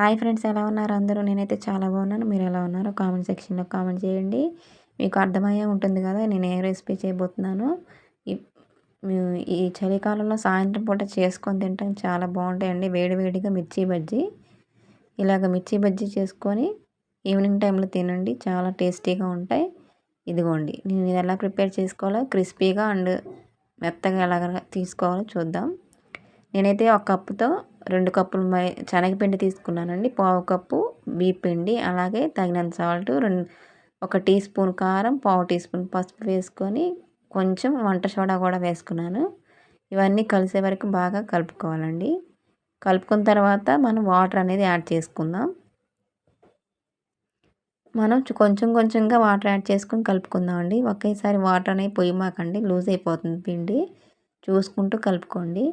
Hi friends ఎలా ఉన్నారు? అందరూ నేనైతే చాలా బాగున్నాను. మీరు ఎలా ఉన్నారో? కామెంట్ సెక్షన్లో కామెంట్ చేయండి. మీకు అర్థమయ్యే ఉంటుంది కదా నేను ఏ రెసిపీ చేయబోతున్నాను. ఈ చలికాలంలో సాయంత్రం పూట చేసుకొని తింటాం. చాలా బాగుంటాయండి. వేడివేడిగా మిర్చి బజ్జీ. ఇలాగ మిర్చి బజ్జీ చేసుకొని ఈవినింగ్ టైంలో తినండి. చాలా టేస్టీగా ఉంటాయి. ఇదిగోండి నేను ఇది ఎలా ప్రిపేర్ చేసుకోవాలో క్రిస్పీగా అండ్ మెత్తగా ఎలాగ తీసుకోవాలో చూద్దాం. నేనైతే ఒక కప్పుతో రెండు కప్పులు శనగపిండి తీసుకున్నానండి. పావు కప్పు పిండి అలాగే తగినంత సాల్ట్ రెండు ఒక టీ స్పూన్ కారం పావు టీ స్పూన్ పసుపు వేసుకొని కొంచెం వంట సోడా కూడా వేసుకున్నాను. ఇవన్నీ కలిసే వరకు బాగా కలుపుకోవాలండి. కలుపుకున్న తర్వాత మనం వాటర్ అనేది యాడ్ చేసుకుందాం. మనం కొంచెం కొంచెంగా వాటర్ యాడ్ చేసుకొని కలుపుకుందామండి. ఒకేసారి వాటర్ అనేది పొయ్యమాకండి లూజ్ అయిపోతుంది పిండి. చూసుకుంటూ కలుపుకోండి.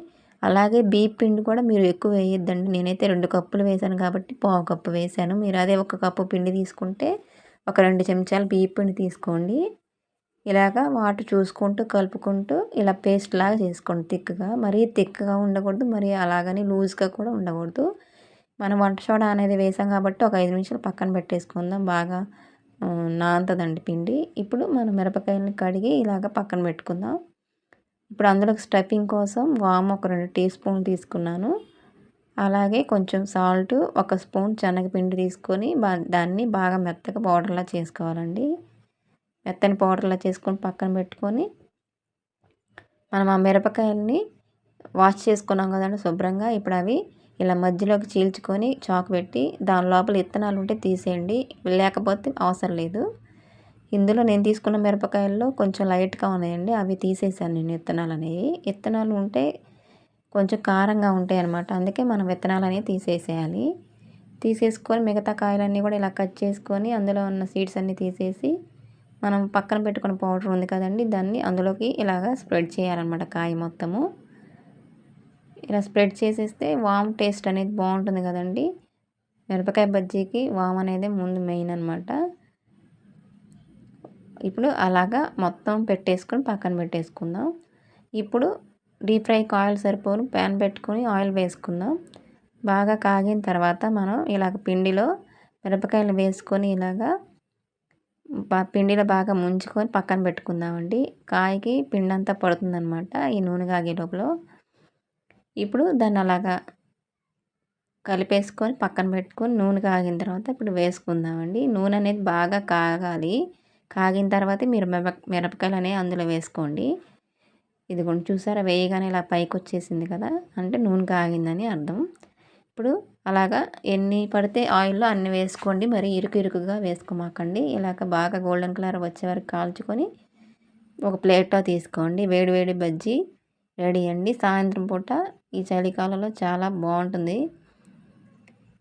అలాగే బీప్ పిండి కూడా మీరు ఎక్కువ వేయొద్దండి. నేనైతే రెండు కప్పులు వేసాను కాబట్టి పావు కప్పు వేసాను మీరు అదే ఒక కప్పు పిండి తీసుకుంటే ఒక రెండు చెంచాలు బీప్ పిండి తీసుకోండి. ఇలాగా వాటర్ చూసుకుంటూ కలుపుకుంటూ ఇలా పేస్ట్ లాగా చేసుకోండి థిక్గా. మరీ థిక్గా ఉండకూడదు మరి అలాగని లూజ్గా కూడా ఉండకూడదు. మనం వంట సోడా అనేది వేసాం కాబట్టి ఒక ఐదు నిమిషాలు పక్కన పెట్టేసుకుందాం. బాగా నాంతదండి పిండి. ఇప్పుడు మనం మిరపకాయలని కడిగి ఇలాగ పక్కన పెట్టుకుందాం. ఇప్పుడు అందులోకి స్టఫింగ్ కోసం వామ్ ఒక రెండు టీ స్పూన్ తీసుకున్నాను. అలాగే కొంచెం సాల్ట్ ఒక స్పూన్ శనగపిండి తీసుకొని బా దాన్ని బాగా మెత్తగా పౌడర్లా చేసుకోవాలండి. మెత్తని పౌడర్లా చేసుకొని పక్కన పెట్టుకొని మనం ఆ మిరపకాయలని వాష్ చేసుకున్నాం కదండి శుభ్రంగా. ఇప్పుడు అవి ఇలా మధ్యలోకి చీల్చుకొని చాకు పెట్టి దాని లోపల ఇత్తనాలు ఉంటే తీసేయండి. లేకపోతే అవసరం లేదు. ఇందులో నేను తీసుకున్న మిరపకాయల్లో కొంచెం లైట్గా ఉన్నాయండి. అవి తీసేసాను నేను విత్తనాలు అనేవి. విత్తనాలు ఉంటే కొంచెం కారంగా ఉంటాయి అనమాట అందుకే మనం విత్తనాలు అనేవి తీసేసేయాలి. తీసేసుకొని మిగతా కాయలన్నీ కూడా ఇలా కట్ చేసుకొని అందులో ఉన్న సీడ్స్ అన్నీ తీసేసి మనం పక్కన పెట్టుకున్న పౌడర్ ఉంది కదండి దాన్ని అందులోకి ఇలాగా స్ప్రెడ్ చేయాలన్నమాట కాయ మొత్తము. ఇలా స్ప్రెడ్ చేసేస్తే వామ్ టేస్ట్ అనేది బాగుంటుంది కదండి. మిరపకాయ బజ్జీకి వామ్ అనేది ముందు మెయిన్ అనమాట ఇప్పుడు అలాగా మొత్తం పెట్టేసుకొని పక్కన పెట్టేసుకుందాం. ఇప్పుడు డీప్ ఫ్రైకి ఆయిల్ సరిపోను ప్యాన్ పెట్టుకొని ఆయిల్ వేసుకుందాం. బాగా కాగిన తర్వాత మనం ఇలాగ పిండిలో మిరపకాయలు వేసుకొని ఇలాగా పిండిలో బాగా ముంచుకొని పక్కన పెట్టుకుందామండి. కాయకి పిండి అంతా పడుతుందనమాట ఈ నూనె కాగే లోపల. ఇప్పుడు దాన్ని అలాగా కలిపేసుకొని పక్కన పెట్టుకొని నూనె కాగిన తర్వాత ఇప్పుడు వేసుకుందామండి. నూనె అనేది బాగా కాగాలి. కాగిన తర్వాత మీరు మిరప మిరపకాయలు అనేవి అందులో వేసుకోండి. ఇది కొంచెం చూసారా? వేయగానే ఇలా పైకి వచ్చేసింది కదా? అంటే నూనె కాగిందని అర్థం. ఇప్పుడు అలాగా ఎన్ని పడితే ఆయిల్లో అన్ని వేసుకోండి. మరి ఇరుకు ఇరుకుగా వేసుకోమాకండి. ఇలాగ బాగా గోల్డెన్ కలర్ వచ్చే వరకు కాల్చుకొని ఒక ప్లేట్లో తీసుకోండి. వేడి వేడి బజ్జీ రెడీ అండి. సాయంత్రం పూట ఈ చలికాలంలో చాలా బాగుంటుంది.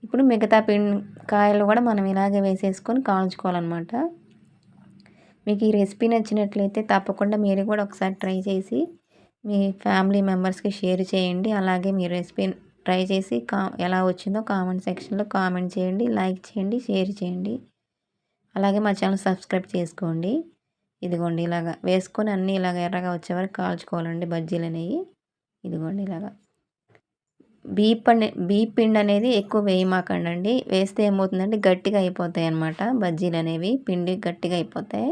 ఇప్పుడు మిగతా పిండి కాయలు కూడా మనం ఇలాగే వేసేసుకొని కాల్చుకోవాలన్నమాట. మీకు ఈ రెసిపీ నచ్చినట్లయితే తప్పకుండా మీరు కూడా ఒకసారి ట్రై చేసి మీ ఫ్యామిలీ మెంబర్స్కి షేర్ చేయండి. అలాగే మీ రెసిపీ ట్రై చేసి కా ఎలా వచ్చిందో కామెంట్ సెక్షన్లో కామెంట్ చేయండి లైక్ చేయండి షేర్ చేయండి. అలాగే మా ఛానల్ సబ్స్క్రైబ్ చేసుకోండి. ఇదిగోండి ఇలాగా వేసుకొని అన్నీ ఇలాగ ఎర్రగా వచ్చే వరకు కాల్చుకోవాలండి బజ్జీలు అనేవి. ఇదిగోండి ఇలాగా. బీప్ అనే బీప్ పిండి అనేది ఎక్కువ వేయమాకండి వేస్తే ఏమవుతుందంటే గట్టిగా అయిపోతాయి అన్నమాట బజ్జీలు అనేవి. పిండి గట్టిగా అయిపోతాయి.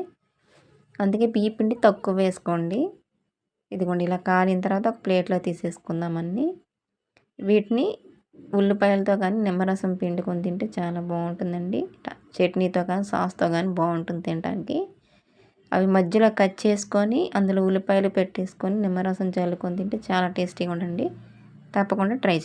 అందుకే బియ్య పిండి తక్కువ వేసుకోండి. ఇదిగోండి ఇలా కాలిన తర్వాత ఒక ప్లేట్లో తీసేసుకుందామని వీటిని ఉల్లిపాయలతో కానీ నిమ్మరసం పిండుకొని తింటే చాలా బాగుంటుందండి. చట్నీతో కానీ సాస్తో కానీ బాగుంటుంది తినడానికి అవి మధ్యలో కట్ చేసుకొని అందులో ఉల్లిపాయలు పెట్టేసుకొని నిమ్మరసం చల్లుకొని తింటే చాలా టేస్టీగా ఉండండి. తప్పకుండా ట్రై చేయండి.